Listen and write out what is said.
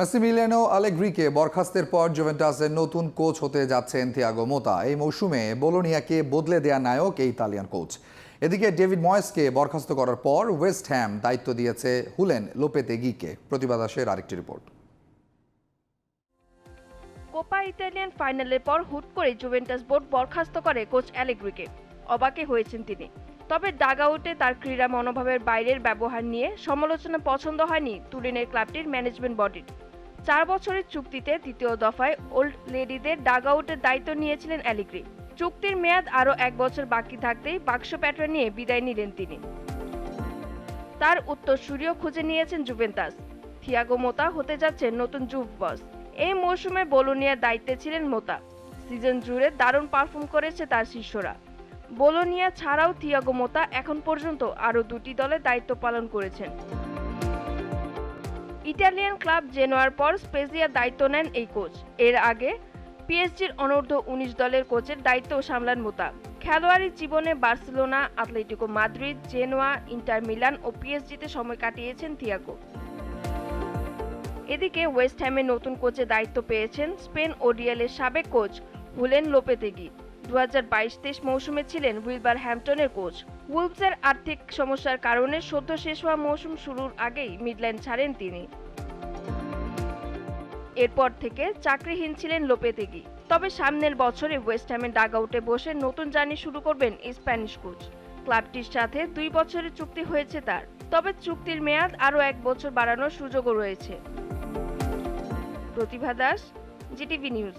Massimiliano আলেগ্রিকে বরখাস্তের পর জুভেন্টাসের নতুন coach হতে যাচ্ছেন থিয়াগো মোতা। এই মৌসুমে বোলোনিয়াকে বদলে দেয়া নায়ক এই ইতালিয়ান কোচ। এদিকে ডেভিড ময়েসকে বরখাস্ত করার পর ওয়েস্ট হ্যাম দায়িত্ব দিয়েছে হুলেন লোপেতেগিকে। প্রতিবাদ আরেকটি রিপোর্ট। কোপা ইতালিয়ান ফাইনালের পর হুট করে জুভেন্টাস বোর্ড বরখাস্ত করে কোচ অ্যালেগ্রিকে। অবাকে হয়েছেন তিনি। তবে ডাগআউটে তার ক্রীড়া মনোভাবের বাইরের ব্যবহার নিয়ে সমালোচনা পছন্দ হয়নি তুরিনের ক্লাবটির ম্যানেজমেন্ট বডির। চার বছরের চুক্তিতে তৃতীয় দফায় ওল্ড লেডিদের ডাগআউটের দায়িত্ব নিয়েছিলেন অ্যালিগ্রি। চুক্তির মেয়াদ আরও এক বছর বাকি থাকতেই বাক্স প্যাটার্ন নিয়ে বিদায় নিলেন তিনি। তার উত্তর উত্তরসূরিও খুঁজে নিয়েছেন জুভেন্টাস। থিয়াগো মোতা হতে যাচ্ছেন নতুন জুভ বস। এই মৌসুমে বোলোনিয়ার দায়িত্বে ছিলেন মোতা। সিজন জুড়ে দারুণ পারফর্ম করেছে তার শিষ্যরা। বোলোনিয়া ছাড়াও থিয়াগো মোতা এখন পর্যন্ত আরও দুটি দলে দায়িত্ব পালন করেছেন। ইটালিয়ান ক্লাব জেনোয়ার পর স্পেজিয়ার দায়িত্ব নেন এই কোচ। এর আগে পিএসজির অনূর্ধ্ব উনিশ দলের কোচের দায়িত্বও সামলান মোতা খেলোয়াড়ি জীবনে Barcelona, Atletico Madrid, Genoa, Inter Milan ও পিএসজিতে সময় কাটিয়েছেন থিয়াগো। এদিকে ওয়েস্ট হ্যামে নতুন কোচের দায়িত্ব পেয়েছেন স্পেন ও রিয়ালের সাবেক কোচ হুলেন লোপেতেগি। দু হাজার বাইশ তেইশ মৌসুমে ছিলেন উইলবার হ্যাম্পটনের কোচ। উইলসের আর্থিক সমস্যার কারণে সদ্য শেষ হওয়া মৌসুম শুরুর আগেই মিডল্যান্ড ছাড়েন তিনি। এরপর থেকে চাকরিহীন ছিলেন লোপেতেগি তবে সামনের বছরে ওয়েস্ট হ্যামের ডাগআউটে বসে নতুন জার্নি শুরু করবেন স্প্যানিশ কোচ। ক্লাবটির সাথে দুই বছরের চুক্তি হয়েছে তার। তবে চুক্তির মেয়াদ আরও এক বছর বাড়ানোর সুযোগও রয়েছে। Pratibha Das, GTV news.